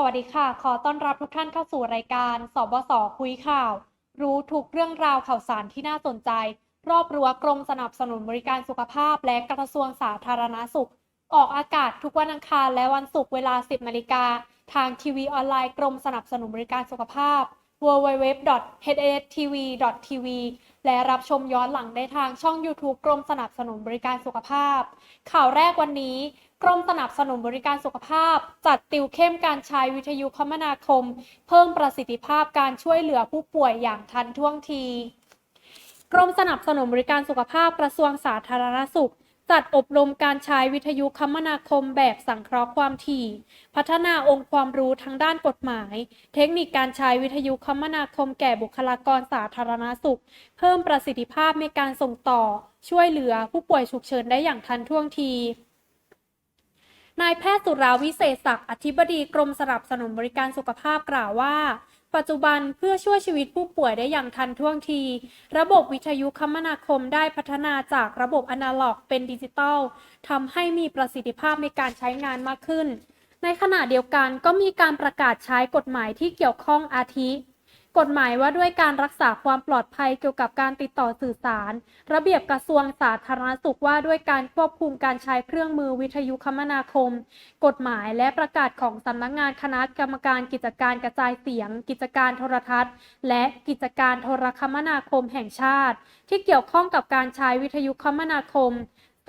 สวัสดีค่ะ ขอต้อนรับทุกท่านเข้าสู่รายการ สบส คุยข่าว รู้ทุกเรื่องราวข่าวสารที่น่าสนใจ รอบรั้วกรมสนับสนุนบริการสุขภาพ และกระทรวงสาธารณสุข ออกอากาศทุกวันอังคารและวันศุกร์เวลา 10นาฬิกาทางทีวีออนไลน์กรมสนับสนุนบริการสุขภาพ www.hstv.tv และรับชมย้อนหลังได้ทางช่อง YouTube กรมสนับสนุนบริการสุขภาพ ข่าวแรกวันนี้ กรมสนับสนุนบริการสุขภาพ จัดติวเข้มการใช้วิทยุคมนาคม เพิ่มประสิทธิภาพการช่วยเหลือผู้ป่วยอย่างทันท่วงที กรมสนับสนุนบริการสุขภาพกระทรวงสาธารณสุข จัดอบรมการใช้วิทยุคมนาคมแบบสังเคราะห์ความถี่ พัฒนาองค์ความรู้ทางด้านกฎหมาย เทคนิคการใช้วิทยุคมนาคมแก่บุคลากรสาธารณสุข เพิ่มประสิทธิภาพในการส่งต่อ ช่วยเหลือผู้ป่วยฉุกเฉินได้อย่างทันท่วงทีนายแพทย์สุราวิเศษศักดิ์อธิบดีกรมสนับสนุนบริการสุขภาพกล่าวว่า ปัจจุบันเพื่อช่วยชีวิตผู้ป่วยได้อย่างทันท่วงที ระบบวิทยุคมนาคมได้พัฒนาจากระบบอนาล็อกเป็นดิจิตอลทำให้มีประสิทธิภาพในการใช้งานมากขึ้น ในขณะเดียวกันก็มีการประกาศใช้กฎหมายที่เกี่ยวข้องอาทิ กฎหมายว่าด้วยการรักษาความปลอดภัยเกี่ยวกับการติดต่อสื่อสาร ระเบียบกระทรวงสาธารณสุขว่าด้วยการควบคุมการใช้เครื่องมือวิทยุคมนาคม กฎหมายและประกาศของสำนักงานคณะกรรมการกิจการกระจายเสียง กิจการโทรทัศน์ และกิจการโทรคมนาคมแห่งชาติ ที่เกี่ยวข้องกับการใช้วิทยุคมนาคม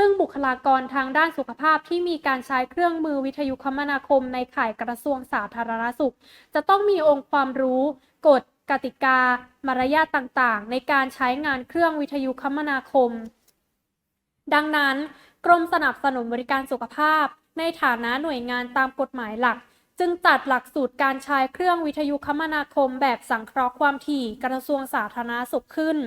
ซึ่งบุคลากรทางด้านสุขภาพที่มีการใช้เครื่องมือวิทยุคมนาคมในข่ายกระทรวงสาธารณสุข จะต้องมีองค์ความรู้ กฎ กติกา มารยาทต่างๆ ในการใช้งานเครื่องวิทยุคมนาคม ดังนั้น กรมสนับสนุนบริการสุขภาพ ในฐานะหน่วยงานตามกฎหมายหลัก จึงจัดหลักสูตรการใช้เครื่องวิทยุคมนาคมแบบสังเคราะห์ความถี่กระทรวงสาธารณสุขขึ้น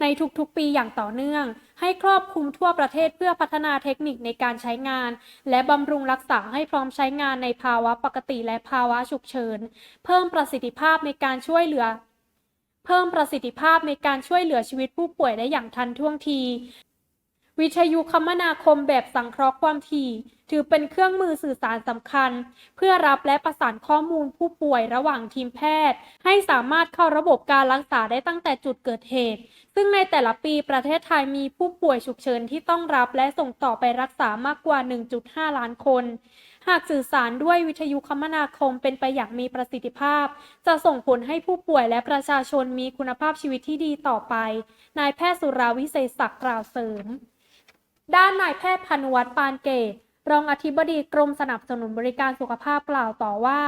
ในทุกๆปีอย่างต่อเนื่อง ให้ครอบคลุมทั่วประเทศเพื่อพัฒนาเทคนิคในการใช้งาน และบำรุงรักษาให้พร้อมใช้งานในภาวะปกติและภาวะฉุกเฉิน เพิ่มประสิทธิภาพในการช่วยเหลือ เพิ่มประสิทธิภาพในการช่วยเหลือชีวิตผู้ป่วยได้อย่างทันท่วงที วิทยุคมนาคมแบบสังเคราะห์ความถี่ ถือเป็นเครื่องมือสื่อสารสำคัญ เพื่อรับและประสานข้อมูลผู้ป่วยระหว่างทีมแพทย์ ให้สามารถเข้าระบบการรักษาได้ตั้งแต่จุดเกิดเหตุ ซึ่งในแต่ละปีประเทศไทยมีผู้ป่วยฉุกเฉินที่ต้องรับและส่งต่อไปรักษามากกว่า 1.5 ล้านคน หากสื่อสารด้วยวิทยุคมนาคมเป็นไปอย่างมีประสิทธิภาพ จะส่งผลให้ผู้ป่วยและประชาชนมีคุณภาพชีวิตที่ดีต่อไป นายแพทย์สุราวิเศษศักดิ์กล่าวเสริม ด้านนายแพทย์พานุวัฒน์ปานเกตรองอธิบดีกรมสนับสนุนบริการสุขภาพกล่าวต่อว่า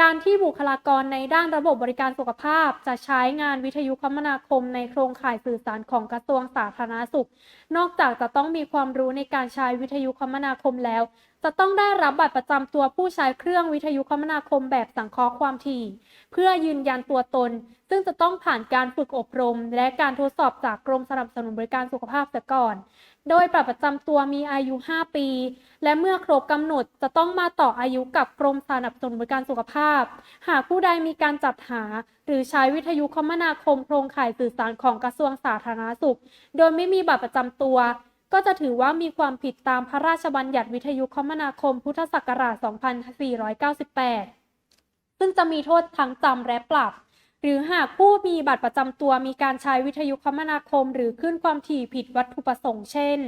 การที่บุคลากรในด้านระบบบริการสุขภาพ จะใช้งานวิทยุคมนาคมในโครงข่ายสื่อสารของกระทรวงสาธารณสุข นอกจากจะต้องมีความรู้ในการใช้วิทยุคมนาคมแล้ว จะต้องได้รับบัตรประจำตัวผู้ใช้เครื่องวิทยุคมนาคมแบบสังเคราะห์ความถี่ เพื่อยืนยันตัวตน ซึ่งจะต้องผ่านการฝึกอบรม และการทดสอบจากกรมสนับสนุนบริการสุขภาพเสียก่อน โดยบัตรประจำตัวมีอายุ 5 ปี และเมื่อครบกำหนดจะต้องมาต่ออายุกับกรมสนับสนุนบริการสุขภาพ หากผู้ใดมีการจัดหา หรือใช้วิทยุคมนาคมโครงข่ายสื่อสารของกระทรวงสาธารณสุข โดยไม่มีบัตรประจำตัว ก็จะถือว่ามีความผิดตามพระราชบัญญัติวิทยุคมนาคมพุทธศักราช 2498 ซึ่งจะมีโทษทั้งจำและปรับ หรือหากผู้มีบัตรประจำตัวมีการใช้วิทยุคมนาคม หรือขึ้นความถี่ผิดวัตถุประสงค์ เช่น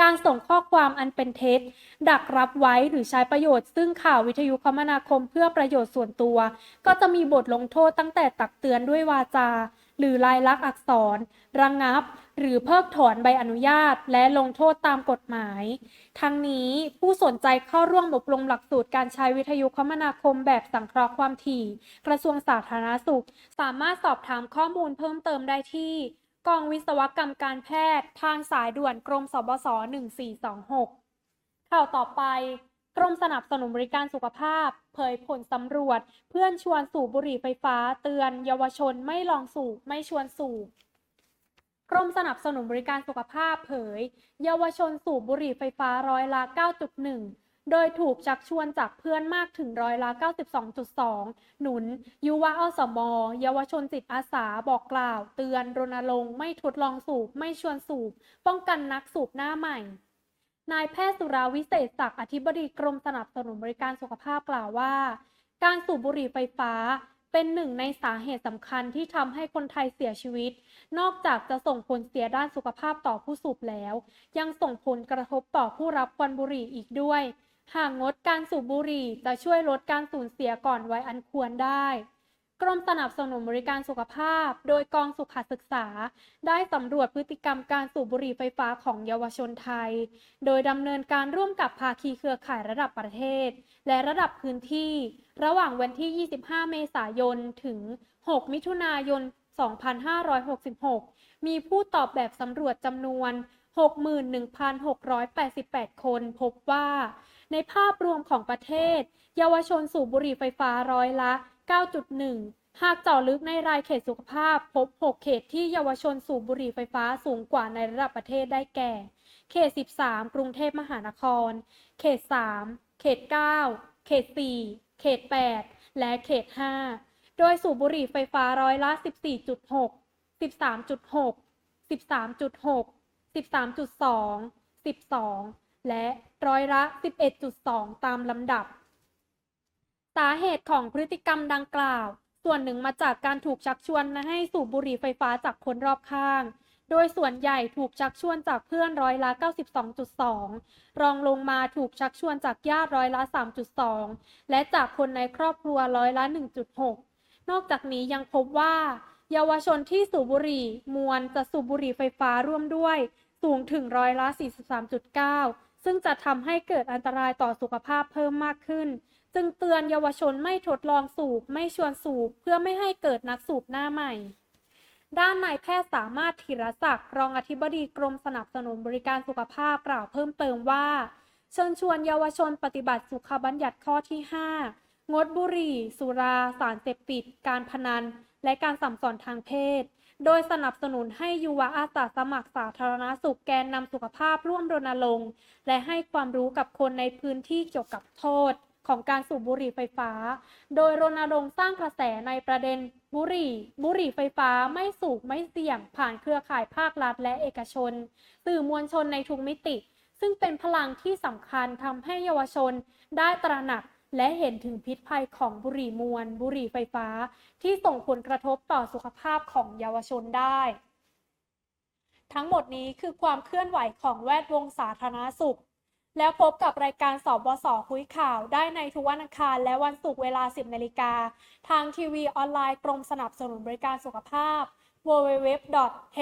การส่งข้อความอันเป็นเท็จ ดักรับไว้หรือใช้ประโยชน์ ซึ่งข่าววิทยุคมนาคมเพื่อประโยชน์ส่วนตัว ก็จะมีบทลงโทษตั้งแต่ตักเตือนด้วยวาจา หรือลายลักษณ์อักษร ระงงับ หรือเพิกถอนใบอนุญาต และลงโทษตามกฎหมาย ทั้งนี้ผู้สนใจเข้าร่วมอบรมหลักสูตรการใช้วิทยุคมนาคมแบบสังเคราะห์ความถี่ กระทรวงสาธารณสุข สามารถสอบถามข้อมูลเพิ่มเติมได้ที่กองวิศวกรรมการแพทย์ ทางสายด่วนกรมสบส1426ข่าวต่อไป กรมสนับสนุนบริการสุขภาพ เผยผลสำรวจ เพื่อนชวนสูบบุหรี่ไฟฟ้า เตือน เยาวชนไม่ลองสูบไม่ชวนสูบกรมสนับสนุนบริการสุขภาพเผย เยาวชนสูบบุหรี่ไฟฟ้าร้อยละ 9.1 โดยถูกชักชวนจากเพื่อนมากถึงร้อยละ 92.2 หนุน ยุวะอสมเยาวชนจิตอาสาบอกกล่าว เตือนรณรงค์ไม่ทดลองสูบไม่ชวนสูบ ป้องกันนักสูบหน้าใหม่ นายแพทย์สุราวิเศษศักดิ์อธิบดีกรมสนับสนุนบริการสุขภาพกล่าวว่า การสูบบุหรี่ไฟฟ้าเป็นหนึ่งในสาเหตุสำคัญที่ทำให้คนไทยเสียชีวิต นอกจากจะส่งผลเสียด้านสุขภาพต่อผู้สูบแล้ว ยังส่งผลกระทบต่อผู้รับควันบุหรี่อีกด้วย หากงดการสูบบุหรี่จะช่วยลดการสูญเสียก่อนวัยอันควรได้ รมสนับสนุนบริการสุขภาพ โดยกองสุขศึกษา ได้สำรวจพฤติกรรมการสูบบุหรี่ไฟฟ้าของเยาวชนไทย โดยดำเนินการร่วมกับภาคีเครือข่ายระดับประเทศ และระดับพื้นที่ ระหว่างวันที่ 25 เมษายน ถึง 6 มิถุนายน 2566 มีผู้ตอบแบบสำรวจจำนวน 61,688 คนพบว่า ในภาพรวมของประเทศ เยาวชนสูบบุหรี่ไฟฟ้าร้อยละ 9.1 หากเจาะลึกในรายเขตสุขภาพ พบ 6 เขตที่เยาวชนสูบบุหรี่ไฟฟ้าสูงกว่าในระดับประเทศได้แก่ เขต 13 กรุงเทพมหานคร เขต 3 เขต 9 เขต 4 เขต 8 และเขต 5 โดยสูบบุหรี่ไฟฟ้าร้อยละ 14.6 13.6 13.6 13.2 12 และร้อยละ 11.2 ตามลำดับ สาเหตุของพฤติกรรมดังกล่าว ส่วนหนึ่งมาจากการถูกชักชวนให้สูบบุหรี่ไฟฟ้าจากคนรอบข้าง โดยส่วนใหญ่ถูกชักชวนจากเพื่อนร้อยละ 92.2 รองลงมาถูกชักชวนจากญาติร้อยละ 3.2 และจากคนในครอบครัวร้อยละ 1.6 นอกจากนี้ยังพบว่า เยาวชนที่สูบบุหรี่มวลจะสูบบุหรี่ไฟฟ้าร่วมด้วย สูงถึงร้อยละ 43.9 ซึ่งจะทำให้เกิดอันตรายต่อสุขภาพเพิ่มมากขึ้น จึงเตือนเยาวชนไม่ทดลองสูบไม่ชวนสูบเพื่อไม่ให้เกิดนักสูบหน้าใหม่ ด้านนายแพทย์สามารถธีรศักดิ์รองอธิบดีกรมสนับสนุนบริการสุขภาพกล่าวเพิ่มเติมว่า เชิญชวนเยาวชนปฏิบัติสุขบัญญัติข้อที่ 5 งดบุหรี่ สุรา สารเสพติด การพนัน และการสัมสอนทางเพศ โดยสนับสนุนให้ยุวอาสาสมัครสาธารณสุขแกนนำสุขภาพร่วมรณรงค์และให้ความรู้กับคนในพื้นที่เกี่ยวกับโทษ ของการสูบบุหรี่ไฟฟ้า โดยรณรงค์สร้างกระแสในประเด็นบุหรี่ บุหรี่ไฟฟ้าไม่สูบไม่เสี่ยง ผ่านเครือข่ายภาครัฐและเอกชน สื่อมวลชนในทุกมิติ ซึ่งเป็นพลังที่สำคัญทำให้เยาวชน ได้ตระหนักและเห็นถึงพิษภัยของบุหรี่มวล บุหรี่ไฟฟ้า ที่ส่งผลกระทบต่อสุขภาพของเยาวชนได้ ทั้งหมดนี้คือความเคลื่อนไหวของแวดวงสาธารณสุข แล้วพบกับรายการสอบวสคุยข่าวได้ในทุกวันอังคารและวันศุกร์เวลา 10 นาฬิกา ทางทีวีออนไลน์กรมสนับสนุนบริการสุขภาพ www.hsstv.tv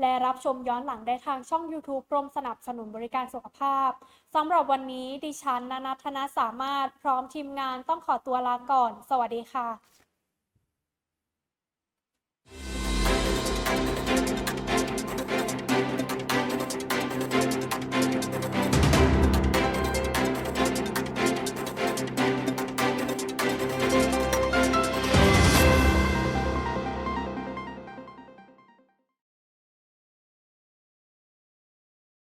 และรับชมย้อนหลังได้ทางช่อง YouTube กรมสนับสนุนบริการสุขภาพ สำหรับวันนี้ดิฉันนันทนาสามารถพร้อมทีมงานต้องขอตัวลาก่อน สวัสดีค่ะ